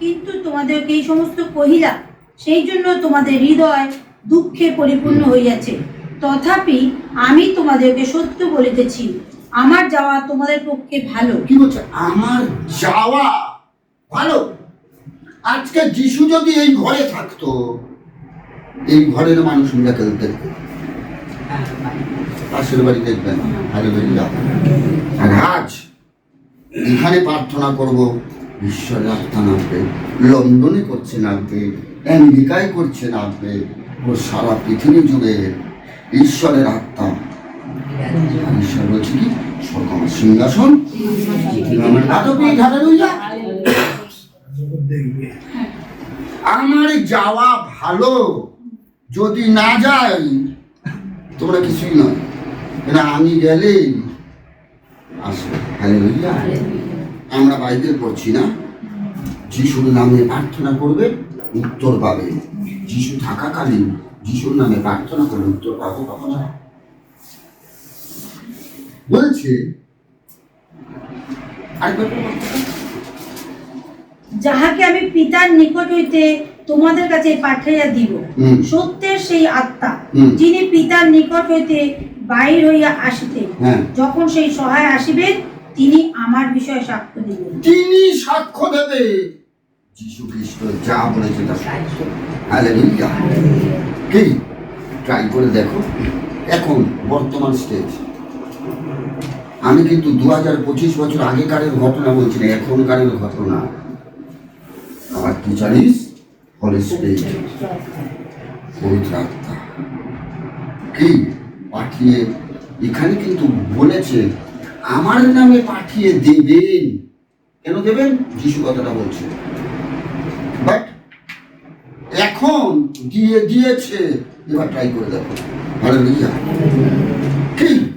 কিন্তু তোমাদেরকে এই সমস্ত কহিলা, সেই জন্য তোমাদের হৃদয় দুঃখে পরিপূর্ণ হইয়াছে। তথাপি আমি তোমাদেরকে সত্য বলিতেছি, আমার যাওয়া তোমাদের পক্ষে ভালো। কি বলছে? আমার যাওয়া ভালো? আজকে যিশু যদি এই ঘরে থাকতো, এই ঘরের মানুষ মিরাকেল দেখবে পাশের বাড়ি দেখবেন হালেলুয়া আর আজ এখানে প্রার্থনা করব ঈশ্বরের আত্মা নামবে লন্ডনে করছে নামবে আমেরিকায় করছে নামবে ও সারা পৃথিবী জুড়ে ঈশ্বরের আত্মা। ঈশ্বর বলছে কি? আমার সিংহাসন। আমার যাওয়া ভালো। যদি না যাই তোমরা কিছুই নয়। আমি গেলেই আসবে। হালেলুয়া আমরা বাইবেল পড়ছি না। যিশুর নামে প্রার্থনা করবে উত্তর পাবে। যিশু থাকাকালীন যিশুর নামে প্রার্থনা করবে উত্তর পাবে কখনো? বলছে যাহাকে আমি পিতার নিকট হইতে তোমাদের কাছে পাঠাইয়া দিব সত্যের সেই আত্মা। যিনি পিতার নিকট হইতে বাইর হইয়া আসিতে হ্যাঁ। যখন সেই সহায় আসিবেন তিনি আমার বিষয়ে সাক্ষ্য দিবেন। তিনি সাক্ষ্য দেবে যিশু খ্রিস্ট যা বলেছে তা হালেলুয়া। কি? ট্রাই করে দেখো। এখন বর্তমান স্টেজ আমি কিন্তু দু হাজার পঁচিশ বছর আগেকারের ঘটনা বলছি না এখনকারের ঘটনা। আবার কি জানিস? হলি স্পিরিট পবিত্র আত্মা। কি? পাঠিয়ে এখানে কিন্তু বলেছে আমার নামে পাঠিয়ে দেবেন। কেন দেবেন? যিশু কথাটা বলছে। বাট এখন দিয়ে দিয়েছে। এবার ট্রাই করে দেখো। ভালো কি?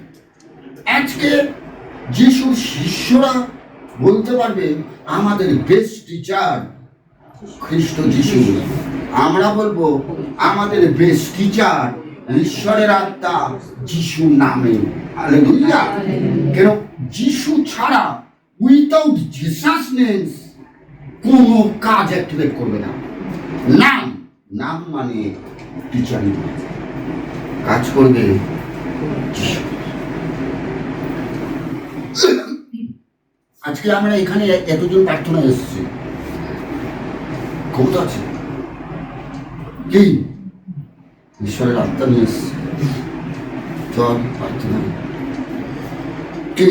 আজকে যিশুর শিষ্যরা বলতে পারবে, আমাদের বেস্ট টিচার খ্রিস্ট যিশু। আমরা বলব, আমাদের বেস্ট টিচার ঈশ্বরের আত্মা যিশু নামে। হালেলুয়া কেন? যিশু ছাড়া উইথাউট জিসাস নেমস কোনো কাজ অ্যাক্টিভেট করবে না। নাম নাম মানে টিচারই কাজ করবে আজকে আমরা এখানে এতজন প্রার্থনা এসেছি। ক্ষমতা আছে। কি? ঈশ্বরের আত্মা নিয়ে এসছে চল প্রার্থনা কি?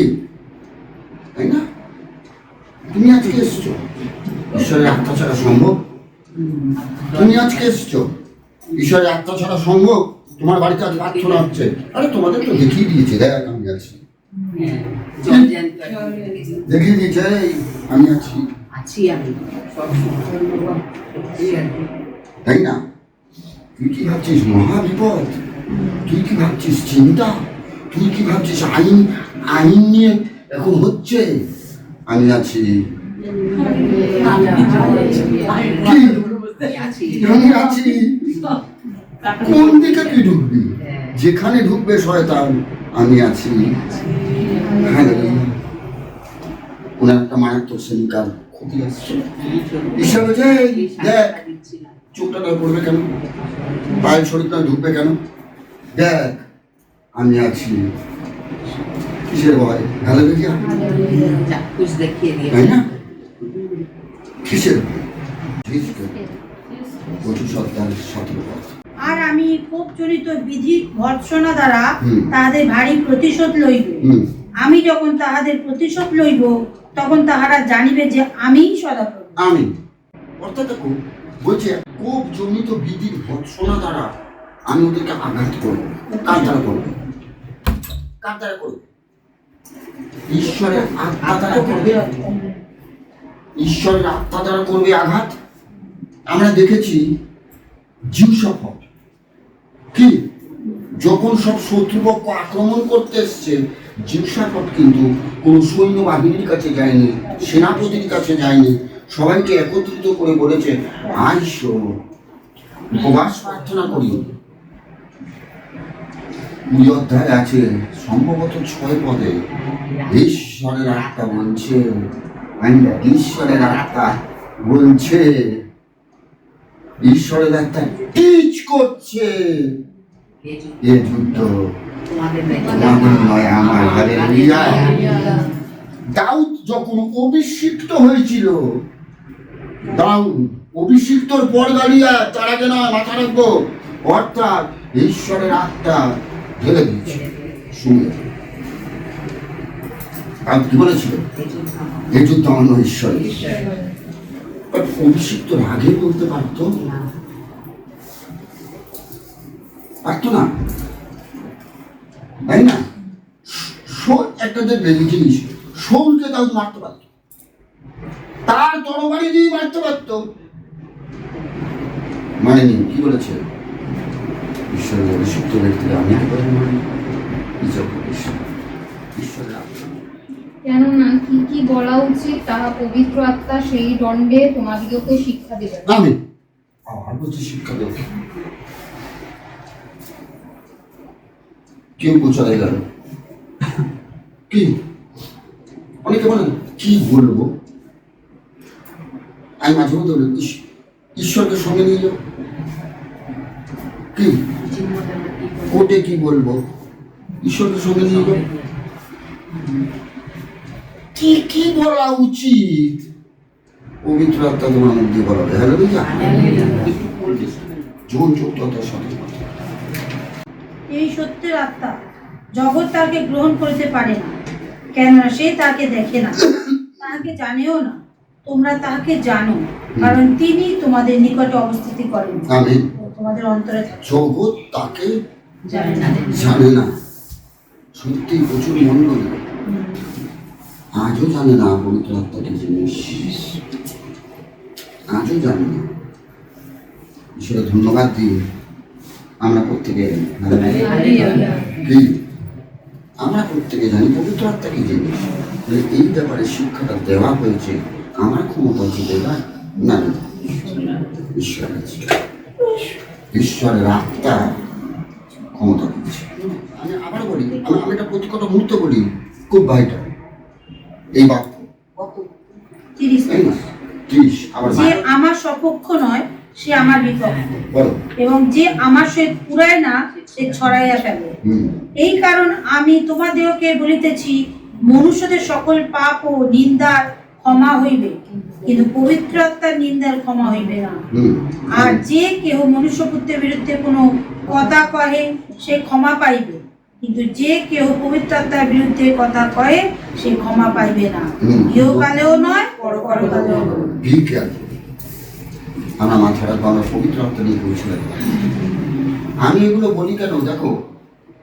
তাই না? তুমি আজকে এসছো? ঈশ্বরের আত্মা ছাড়া সম্ভব? তুমি আজকে এসছো? ঈশ্বরের আত্মা ছাড়া সম্ভব? তোমার বাড়িতে আজ প্রার্থনা হচ্ছে। আরে তোমাদের তো দেখিয়ে দিয়েছে। দেখ আমি আছি। দেখিয়ে দিয়েছে এই, আমি আছি। আছি আমি। তাই না? তুই কি ভাবছিস মহা বিপদ? তুই কি ভাবছিস চিন্তা? তুই কি ভাবছিস আইন আইন নিয়ে এখন হচ্ছে? আমি আছি। আমি আছি। কোন দিকে তুই ঢুকবি? যেখানে ঢুকবে শয়তান আমি আছি। হ্যাঁ ওনার একটা মারাত্মক শ্রেণীকার ক্ষতি আসছে ঈশ্বর বলছে, "এই, দেখ চোখটা নয় পড়বে কেন? পায়ের শরীরটা ঢুকবে কেন? দেখ আমি আছি। কিসের ভয়? ভালো দেখিয়া তাই না? কিসের আর আমি কোপ জনিত বিধি ভর্ৎসনা দ্বারা। তাহাদের ভারী প্রতিশোধ লইব। আমি যখন তাহাদের প্রতিশোধ লইব তখন তাহারা জানিবে যে আমিই সদাপ্রভু। আমি। অর্থাৎ দেখো বলছে, কোপ জনিত বিধির ভৎসনা দ্বারা আমি ওদেরকে আঘাত করব কার দ্বারা করব? কার দ্বারা করব? ঈশ্বরের আত্মা দ্বারা করবে। ঈশ্বরের আত্মা দ্বারা করবে আঘাত। আমরা দেখেছি জিউসফট কি? যখন সব শত্রুপক্ষ আক্রমণ করতে এসছে জিউসাফট কিন্তু কোনো সৈন্যবাহিনীর কাছে যায়নি, সেনাপতির কাছে যায়নি সবাইকে একত্রিত করে বলেছে আইসো উপবাস প্রার্থনা করি অধ্যায় আছে সম্ভবত ছয় পদে ঈশ্বরের আত্মা বলছে ঈশ্বরের আত্মা বলছে ঈশ্বরের একটা টিচ করছে। এ যুদ্ধ তোমাদের নয়, আমার দাউদ যখন অভিষিক্ত হয়েছিল দাউদ অভিষিক্তর পর দাঁড়িয়ে তার নয় মাথা রাখব। অর্থাৎ ঈশ্বরের আত্মা ঢেলে দিয়েছে। শুনে আর কি বলেছিল? এই যুদ্ধ অন্য ঈশ্বর ঈশ্বর। But অভিষিক্তর আগে বলতে পারতো? পারতো না। তাই না? একটা এই জিনিস শোলকে তাও মারতে পারত। তার তরবারি দিয়ে মারতে পারত মানে নি কি বলেছে? ঈশ্বরের অভিষিক্ত ব্যক্তিরা আমি কেননা কি কি বলা উচিত তাহা পবিত্র আত্মা সেই দণ্ডে তোমাদিগকে শিক্ষা দেবে। আমি? আমার বলছি শিক্ষা দেব। কেউ বোঝাই গেল কি? অনেকে বলেন কি বলব? আমি মাঝে মধ্যে বলি ঈশ্বরকে সঙ্গে নিয়ে যাও। কি? কোর্টে কি বলব? ঈশ্বরকে সঙ্গে নিয়ে যাও। কি কি বলা উচিত? পবিত্র আত্মা তোমার মধ্যে বলা হবে হ্যালো শুনে। জীবন সাথে এই সত্যের আত্মা জগৎ তাকে গ্রহণ করতে পারে না। কেননা সে তাকে দেখে না। তাকে জানেও না। তোমরা তাহাকে জানো কারণ তিনি তোমাদের নিকটে অবস্থিতি করেন। আমি তোমাদের অন্তরে জগৎ তাকে জানে না। সত্যি প্রচুর মন্ডল আজও জানে না পবিত্র আত্মা কি জিনিস। আজও জানে না। ঈশ্বরের ধন্যবাদ দিই আমরা প্রত্যেকে। কি? আমরা প্রত্যেকে জানি পবিত্র আত্মা কি জিনিস। এই ব্যাপারে শিক্ষাটা দেওয়া হয়েছে। আমার ক্ষমতা দেওয়া না ঈশ্বর আছে ঈশ্বরের আত্মা ক্ষমতা আমি আবার বলি আমি এটা প্রতি কটা মুহূর্তে বলি। খুব ভাইটাল এই বাক্য। না যে আমার সপক্ষ নয় সে আমার বিপক্ষ। এবং যে আমার সহিত পুরায় না সে ছড়াইয়া ফেলে। এই কারণ আমি তোমাদেরকে বলিতেছি মনুষ্যদের সকল পাপ ও নিন্দার ক্ষমা হইবে কিন্তু পবিত্র আত্মার নিন্দার ক্ষমা হইবে না। আর যে কেহ মনুষ্যপুত্রের বিরুদ্ধে কোনো কথা কহে সে ক্ষমা পাইবে। কিন্তু যে কেহ পবিত্র আত্মার বিরুদ্ধে কথা কহে সে ক্ষমা পাইবে না। ইহকালেও নয় পরকালেও আমরা মাথা আমরা পবিত্র আত্মা নিয়ে আমি এগুলো বলি কেন? দেখো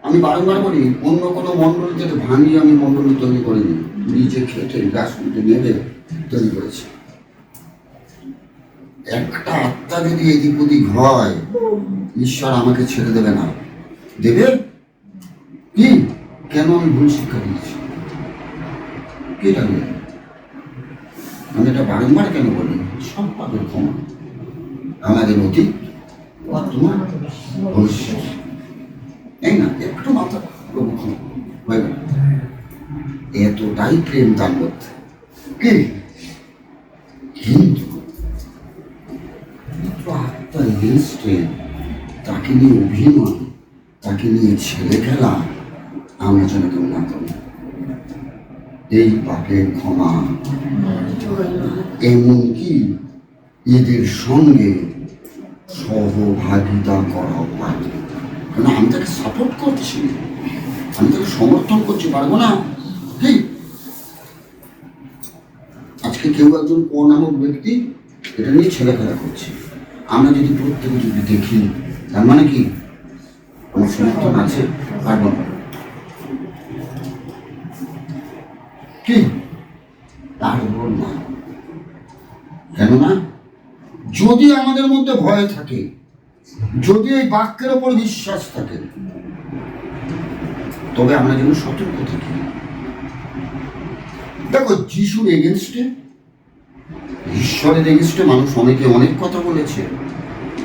আমি বারংবার বলি, অন্য কোনো মণ্ডল থেকে ভাঙিয়ে আমি মণ্ডল তৈরি করিনি নিজে গাছ ফুটে নেবে, তৈরি করেছি। একটা আত্মা যদি এদিক ওদিক হয়, ঈশ্বর আমাকে ছেড়ে দেবে না। দেবে? কি? কেন আমি ভুল শিক্ষা দিয়েছি? কি জানি আমি এটা বারংবার কেন বলি? সব পাবের ক্ষমা। আমাদের অতীত বর্তমান ভবিষ্যৎ। তাই না, একটু মাথা হয়ে গেল এতটাই প্রেম কি? কিন্তু তাকে নিয়ে অভিনয় তাকে নিয়ে ছেলে খেলা আমরা যেন কেউ না করি। এই পাপের ক্ষমা এমনকি এদের সঙ্গে সহভাগিতা করা উপায় কারণ আমি তাকে সাপোর্ট করছি আমি তাকে সমর্থন করছি পারব না। ঠিক আজকে কেউ একজন ক নামক ব্যক্তি এটা নিয়ে ছেলেখেলা করছে। আমরা যদি প্রত্যেকে যদি দেখি, তার মানে কি? আমার সমর্থন আছে? পারব না কি? পারব না। কেননা, যদি আমাদের মধ্যে ভয় থাকে যদি এই বাক্যের ওপর বিশ্বাস থাকে, তবে আমরা যেন সতর্ক থাকি। দেখো, যিশুর এগেনস্টে, ঈশ্বরের এগেনস্টে মানুষ অনেকে অনেক কথা বলেছে।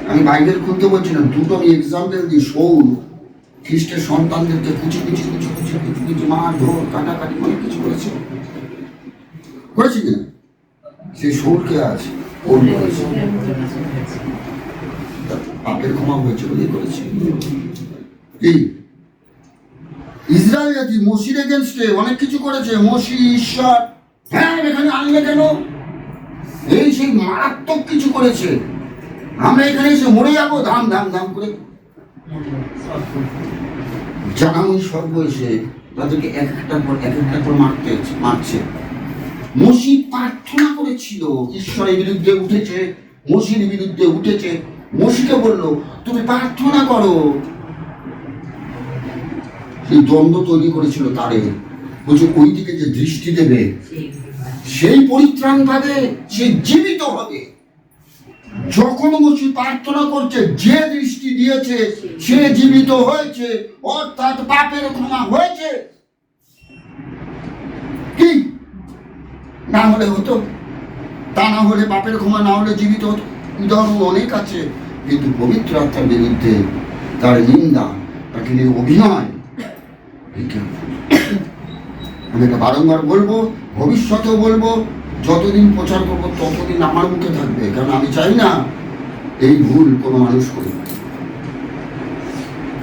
আমি বাইবেল খুলতে বলছি না, দুটো আমি এক্সাম্পল দিই। সৌর খ্রিস্টের সন্তানদেরকে কুচি কুচি কুচি কুচি কুচি কুচি মার, ধর, কাটাকাটি অনেক কিছু করেছে। করেছে কিনা? সেই সৌরকে ভুল করেছে। পাপের ক্ষমা হয়েছে করেছে। কি? ইসরায়েল জাতি মসির এগেনস্টে অনেক কিছু করেছে। মসি, ঈশ্বর হ্যাঁ এখানে আনলে কেন? এই সেই মারাত্মক কিছু করেছে। আমরা এখানে এসে মরে যাব। ধাম ধাম ধাম করে। এসে তাদেরকে এক একটার পর এক একটার পর মারতে মারছে। মসি প্রার্থনা করেছিল, ঈশ্বরের বিরুদ্ধে উঠেছে, মসির বিরুদ্ধে উঠেছে। মসিকে বলল, তুমি প্রার্থনা করো। সেই দ্বন্দ্ব তৈরি করেছিল তারে। বলছে ওই দিকে যে দৃষ্টি দেবে, সেই পরিত্রাণ পাবে, সে জীবিত হবে। যখন মসি প্রার্থনা করছে, যে দৃষ্টি দিয়েছে, সে জীবিত হয়েছে, অর্থাৎ পাপের ক্ষমা হয়েছে। কি? না হলে হতো। তা না হলে পাপের ক্ষমা না হলে জীবিত হতো। উদাহরণ অনেক আছে। কিন্তু পবিত্র আত্মার বিরুদ্ধে তার নিন্দা, তাকে নিয়ে অভিনয়। আমি এটা বারংবার বলব, ভবিষ্যতেও বলব, যতদিন প্রচার করব, ততদিন আমার মুখে থাকবে। কারণ আমি চাই না এই ভুল কোনো মানুষ করবে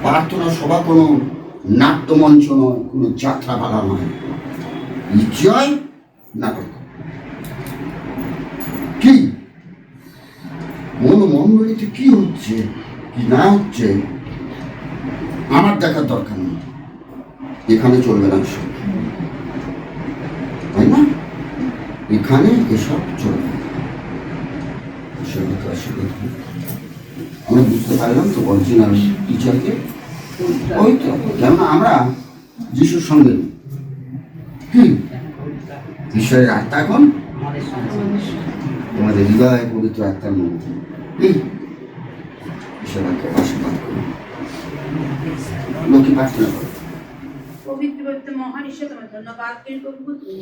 প্রার্থনা সভা কোনো নাট্যমঞ্চ নয়, কোনো যাত্রা যাত্রাপালা নয়। নিশ্চয় নাটক কি? মন মন্ডলীতে কি হচ্ছে কি না হচ্ছে আমার দেখার দরকার নেই। এখানে চলবে না তাই না? এখানে এসব চলবে। আমরা বুঝতে পারলাম তো অরিজিনাল টিচারকে ওই তো কেননা আমরা যিশুর সঙ্গে। কি? ঈশ্বরের আত্মা এখন? তোমাদের হৃদয় পবিত্র আত্মার মধ্যে। ঈশ্বরকে আশীর্বাদ করুন। লোকে প্রার্থনা করো। পবিত্র পবিত্র মহান ঈশ্বর তোমার ধন্যবাদ করি প্রভু তুমি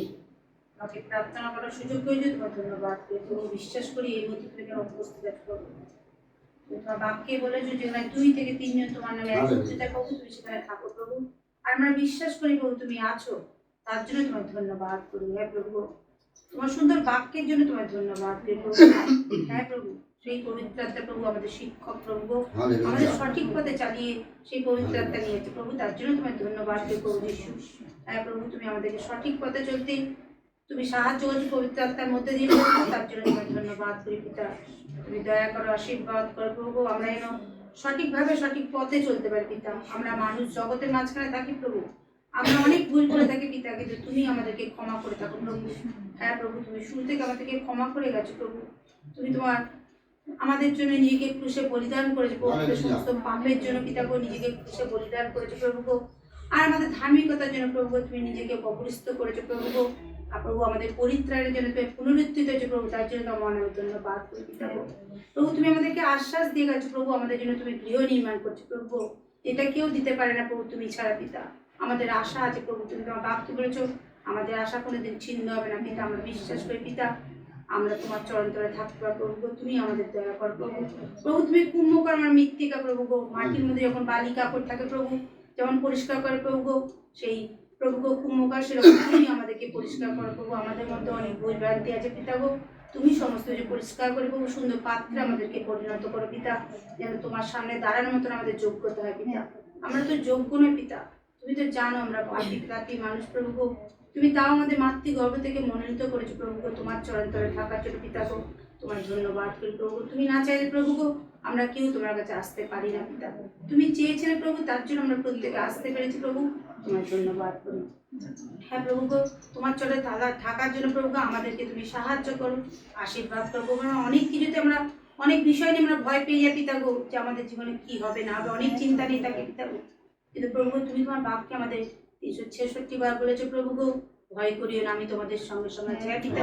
আমাকে প্রার্থনা করার সুযোগ হয়েছে তোমার ধন্যবাদ করি তুমি বিশ্বাস করি এই মধ্যে তুমি উপস্থিত আছো। তোমার বাক্যে বলেছ যেখানে দুই থেকে তিনজন তোমার নামে একত্রিত প্রভু তুমি সেখানে থাকো প্রভু। আর আমরা বিশ্বাস করি প্রভু তুমি আছো। তার জন্য তোমার ধন্যবাদ করি হ্যাঁ প্রভু তোমার সুন্দর বাক্যের জন্য তোমার ধন্যবাদ করি প্রভু হ্যাঁ প্রভু সেই পবিত্র আত্মা প্রভু আমাদের শিক্ষক প্রভু। আমাদের সঠিক পথে চালিয়ে সেই পবিত্র আত্মা নিয়েছে। প্রভু তার জন্য তোমার ধন্যবাদ দিই প্রভু যিশু। হ্যাঁ প্রভু তুমি আমাদেরকে সঠিক পথে চলতে তুমি সাহায্য করছ পবিত্র আত্মার মধ্যে দিয়ে তার জন্য তোমার ধন্যবাদ করি পিতা। তুমি দয়া করো আশীর্বাদ করো প্রভু। আমরা যেন সঠিকভাবে সঠিক পথে চলতে পারি পিতা। আমরা মানুষ জগতের মাঝখানে থাকি প্রভু। আমরা অনেক ভুল করে থাকি পিতা কিন্তু তুমি আমাদেরকে ক্ষমা করে থাকো প্রভু। হ্যাঁ প্রভু তুমি শুরু থেকে আমাদেরকে ক্ষমা করে গেছো প্রভু। তুমি তোমার আমাদের জন্য নিজেকে ক্রুশে বলিদান করেছে প্রভু সমস্ত পাপের জন্য পিতা গো নিজেকে ক্রুশে বলিদান করেছে প্রভু গো। আর আমাদের ধার্মিকতার জন্য প্রভু তুমি নিজেকে অপরিস্ত করেছ প্রভু গো। আর প্রভু আমাদের পরিত্রাণের জন্য তুমি পুনরুত্থিত হয়েছে প্রভু তার জন্য তোমার নামে ধন্যবাদ করি পিতা গো। প্রভু তুমি আমাদেরকে আশ্বাস দিয়ে গেছো প্রভু আমাদের জন্য তুমি গৃহ নির্মাণ করছ প্রভু। এটা কেউ দিতে পারে না প্রভু তুমি ছাড়া পিতা আমাদের আশা আছে প্রভু তুমি তোমার বাক্য বলেছ আমাদের আশা কোনোদিন ছিন্ন হবে না পিতা আমরা বিশ্বাস করি পিতা আমরা তোমার চরণ তলে থাকতে পারব। প্রভু তুমি আমাদের দয়া কর প্রভু। প্রভু, তুমি কুম্ভকর আমার মৃত্তিকা প্রভু গো। মাটির মধ্যে যখন বালি কাপড় থাকে প্রভু, যেমন পরিষ্কার করে প্রভু গো, সেই প্রভু গো কুম্ভকর সেরকম তুমি আমাদেরকে পরিষ্কার করো প্রভু। আমাদের মধ্যে অনেক ভুল ভ্রান্তি আছে পিতা গো। তুমি সমস্ত যে পরিষ্কার করে প্রভু। সুন্দর পাত্রে আমাদেরকে পরিণত করো পিতা, যেন তোমার সামনে দাঁড়ানোর মতন আমাদের যোগ্যতা হয় পিতা। আমরা তো যোগ্য নয় পিতা। তুমি তো জানো আমরা পাপি মানুষ প্রভু গো। তুমি তাও আমাদের মাতৃগর্ভ থেকে মনোনীত করেছ, প্রভু গো। তোমার চরণ তলে থাকার জন্য পিতা গো, তোমার ধন্যবাদ করি প্রভু। তুমি না চাইলে প্রভু গো, আমরা কেউ তোমার কাছে আসতে পারি না পিতা তুমি চেয়েছিলে প্রভু, তার জন্য আমরা প্রত্যেকে আসতে পেরেছি প্রভু। তোমার ধন্যবাদ করি। হ্যাঁ প্রভু গো, তোমার চলে থাকা- থাকার জন্য প্রভু আমাদেরকে তুমি সাহায্য করো, আশীর্বাদ প্রভু কারণ অনেক কিছুতে আমরা, অনেক বিষয় নিয়ে আমরা ভয় পেয়ে যাই পিতা গো, যে আমাদের জীবনে কি হবে না হবে, অনেক চিন্তা নিয়ে থাকে পিতা গো। কিন্তু প্রভু তুমি তোমার বাপকে আমাদের তিনশো ছেষট্টি বার বলেছে প্রভু গো ভয় করিও না আমি তোমাদের সঙ্গে সঙ্গে আছি। হ্যাঁ পিতা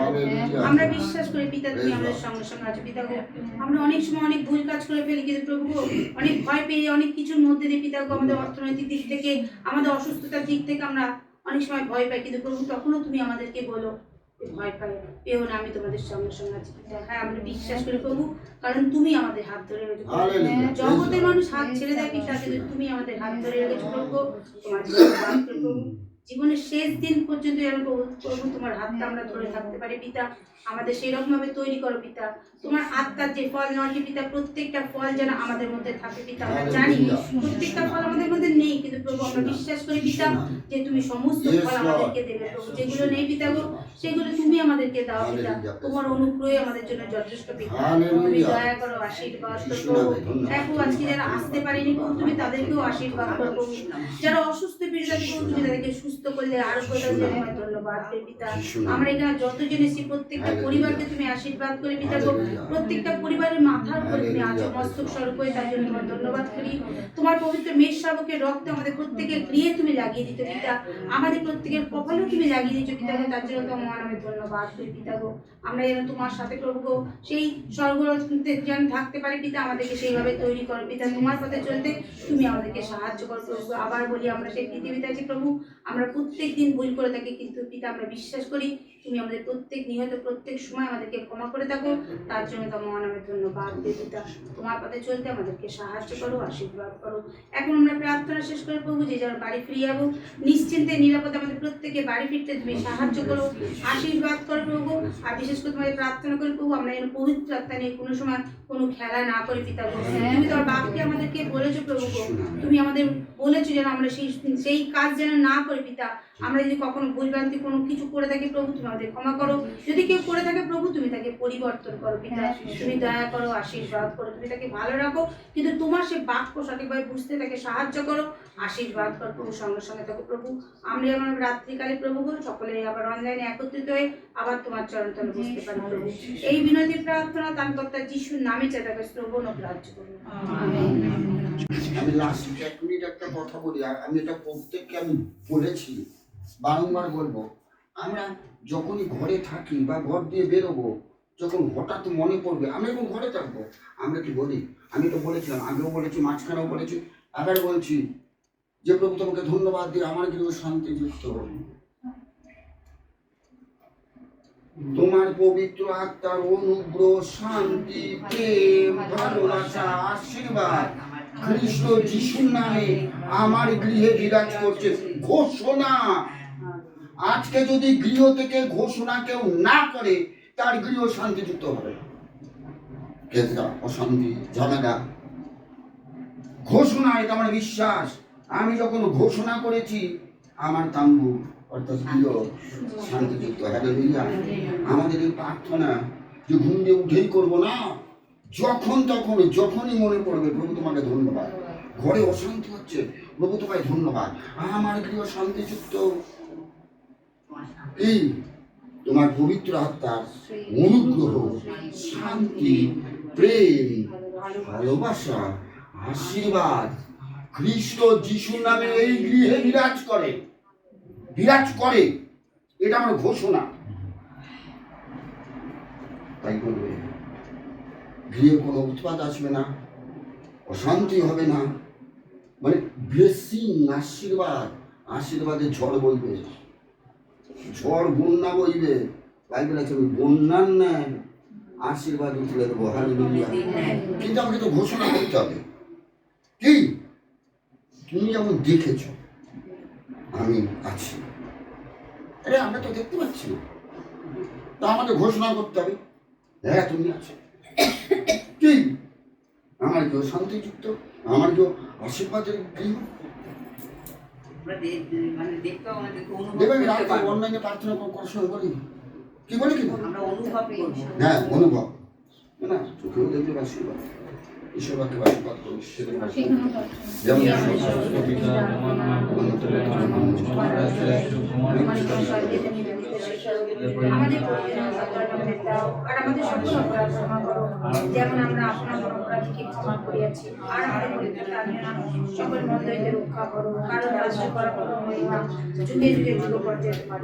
আমরা বিশ্বাস করি পিতা তুমি আমাদের সঙ্গে সঙ্গে আছো পিতা গো। আমরা অনেক সময় অনেক ভুল কাজ করে ফেলি কিন্তু প্রভু গো অনেক ভয় পেয়ে অনেক কিছুর মধ্যে দিয়ে পিতা গো আমাদের অর্থনৈতিক দিক থেকে আমাদের অসুস্থতার দিক থেকে আমরা অনেক সময় ভয় পাই কিন্তু প্রভু তখনও তুমি আমাদেরকে বলো ভয় পাই পেও না আমি তোমাদের সঙ্গে সঙ্গে আছি। হ্যাঁ আমরা বিশ্বাস করি প্রভু কারণ তুমি আমাদের হাত ধরে রেখেছো। জগতের মানুষ হাত ছেড়ে দেয় কিন্তু তুমি আমাদের হাত ধরে রেখেছো প্রভু তোমার প্রভু জীবনের শেষ দিন পর্যন্ত যেন প্রভু তোমার হাতটা আমরা ধরে থাকতে পারি পিতা। আমাদের সেই রকম ভাবে তৈরি করো পিতা। তোমার আত্মার যে ফল নয়টি পিতা প্রত্যেকটা ফল যেন আমাদের মধ্যে থাকে পিতা। আমরা জানি প্রত্যেকটা ফল আমাদের মধ্যে নেই কিন্তু প্রভু আমরা বিশ্বাস করি পিতা যে তুমি সমস্ত ফল আমাদেরকে দেবে প্রভু। যেগুলো নেই পিতা গো সেগুলো তুমি আমাদেরকে দাও পিতা। তোমার অনুগ্রহই আমাদের জন্য যথেষ্ট পিতা। তুমি দয়া করো আশীর্বাদ করো। দেখো আজকে যারা আসতে পারেনি প্রভু তুমি তাদেরকেও আশীর্বাদ করো প্রভু। যারা অসুস্থ পীড়িত তুমি তাদেরকে সুস্থ করলে আরও ধন্যবাদ পিতা। আমরা এখানে যতজন এসেছি প্রত্যেকটা পরিবারকে তুমি আশীর্বাদ করে পিতা গো। প্রত্যেকটা পরিবারের মাথার উপরে তুমি আছো মস্তক স্বরূপ হয়ে তার জন্য তোমার ধন্যবাদ করি। তোমার পবিত্র মেষ শাবকের রক্ত আমাদের প্রত্যেকের গৃহে তুমি লাগিয়ে দিতে পিতা। আমাদের প্রত্যেকের কপালেও তুমি লাগিয়ে দিচ্ছ পিতা গো। তার জন্য তোমার আমি ধন্যবাদ করি পিতা গো। আমরা যেন তোমার সাথে প্রভু গো সেই স্বর্গরতে যেন থাকতে পারি পিতা আমাদেরকে সেইভাবে তৈরি করো পিতা। তোমার পথে চলতে তুমি আমাদেরকে সাহায্য করো প্রভু। আবার বলি আমরা সেই পৃথিবীতে আছি প্রভু। আমরা প্রত্যেক দিন ভুল করে থাকি, কিন্তু পিতা, আমরা বিশ্বাস করি তুমি আমাদের প্রত্যেক নিহত, প্রত্যেক সময় আমাদেরকে ক্ষমা করে থাকো। তার জন্য তোমার আমি ধন্যবাদ দিই পিতা। তোমার পথে চলতে আমাদেরকে সাহায্য করো, আশীর্বাদ করো। এখন আমরা প্রার্থনা শেষ করে প্রভু যে যার বাড়ি ফিরে যাব নিশ্চিন্তে, নিরাপদে আমাদের প্রত্যেকে বাড়ি ফিরতে তুমি সাহায্য করো, আশীর্বাদ করো প্রভু। আর বিশেষ করে তোমাদের প্রার্থনা করি প্রভু, আমরা যেন পবিত্র আত্মা নিয়ে কোনো সময় কোনো খেলা না করে পিতা। তুমি তোমার বাপকে আমাদেরকে বলেছ প্রভু তুমি আমাদের বলেছ যেন আমরা সেই সেই কাজ যেন না করি পিতা আমরা যদি কখনো ভুলভ্রান্তি কোনো কিছু করে থাকি প্রভু তুমি আমাদের ক্ষমা করো। যদি কেউ করে থাকে প্রভু তুমি তাকে পরিবর্তন করো পিতা। তুমি দয়া করো আশীর্বাদ করো তুমি তাকে ভালো রাখো। কিন্তু তোমার সে বাক্য সঠিকভাবে বুঝতে তাকে সাহায্য করো আশীর্বাদ করো প্রভু সঙ্গে সঙ্গে থাকো প্রভু। আমরা যেমন রাত্রিকালে প্রভু গো সকলে আবার অনলাইনে একত্রিত হয়ে আবার তোমার চরণ তলে বুঝতে পারি প্রভু। এই বিনতি প্রার্থনা তার কর্তা যিশুর নামে চাতাকে শ্রবণ ও গ্রাহ্য করুন। আমি লাস্ট এক মিনিট একটা কথা বলি আমি এটা প্রত্যেককে আমি বলেছি বারংবার বলব আমরা যখনই ঘরে থাকি বা ঘর দিয়ে বেরোবো যখন হঠাৎ মনে পড়বে আমরা যখন ঘরে থাকব। আমরা কি বলি? আমি তো বলেছিলাম আগেও বলেছি মাঝখানেও বলেছি আবার বলছি যে প্রভু তোমাকে ধন্যবাদ দিয়ে আমার গৃহ শান্তি যুক্ত হোক। তোমার পবিত্র আত্মার অনুগ্রহ শান্তি প্রেম ভালোবাসা আশীর্বাদ খ্রিস্ট যিশুর নামে আমার গৃহে বিরাজ করছে। ঘোষণা আজকে যদি গৃহ থেকে ঘোষণা কেউ না করে, তার গৃহ শান্তিযুক্ত হবে। অশান্তি, ঝামেলা। ঘোষণা, এটা আমার বিশ্বাস। আমি যখন ঘোষণা করেছি, আমার তাম্বু, অর্থাৎ গৃহ শান্তিযুক্ত আমাদের এই প্রার্থনা যে ঘুম দিয়ে উঠেই করব না, যখন তখন, যখনই মনে পড়বে, প্রভু তোমাকে ধন্যবাদ। ঘরে অশান্তি হচ্ছে, প্রভু তোমায় ধন্যবাদ। আমার গৃহ শান্তিযুক্ত। এই তোমার পবিত্র আত্মার অনুগ্রহ, শান্তি, প্রেম, ভালোবাসা, আশীর্বাদ খ্রিস্ট যিশুর নামে এই গৃহে বিরাজ করে। বিরাজ করে। এটা আমার ঘোষণা। তাই করবে। গৃহে কোনো উৎপাদ আসবে না, অশান্তি হবে না। মানে ব্লেসিং আশীর্বাদ, আশীর্বাদের ঝড় বইবে। ঝড় বন্যা বইবে। বাইবেল আছে বন্যার ন্যায় আশীর্বাদ উঠলে দেবো। হালেলুয়া। কিন্তু আমাকে তো ঘোষণা করতে হবে। কি? তুমি যেমন দেখেছ, আমি আছি। আরে, আমরা তো দেখতে পাচ্ছি তা আমাকে ঘোষণা করতে হবে। হ্যাঁ তুমি আছো। কি? আমার কেউ শান্তিযুক্ত, আমার কেউ আশীর্বাদের গৃহ রাতে পারব। অনলাইনে প্রার্থনা করার সময় বলি। কি বলি কি? অনুভব হ্যাঁ অনুভব। না চোখেও দেখবে আশীর্বাদ আশীর্বাদ। আমাদের আর আমাদের সকল যেমন আমরা আপনার অপরাধীকে ক্ষমা করিয়াছি আর আমাদের জানিও না সকল মন্দিরকে রক্ষা করো কারণ রাষ্ট্র করা করো মহিমা যুগে যুগে যুগ পর্যায়ে তোমার।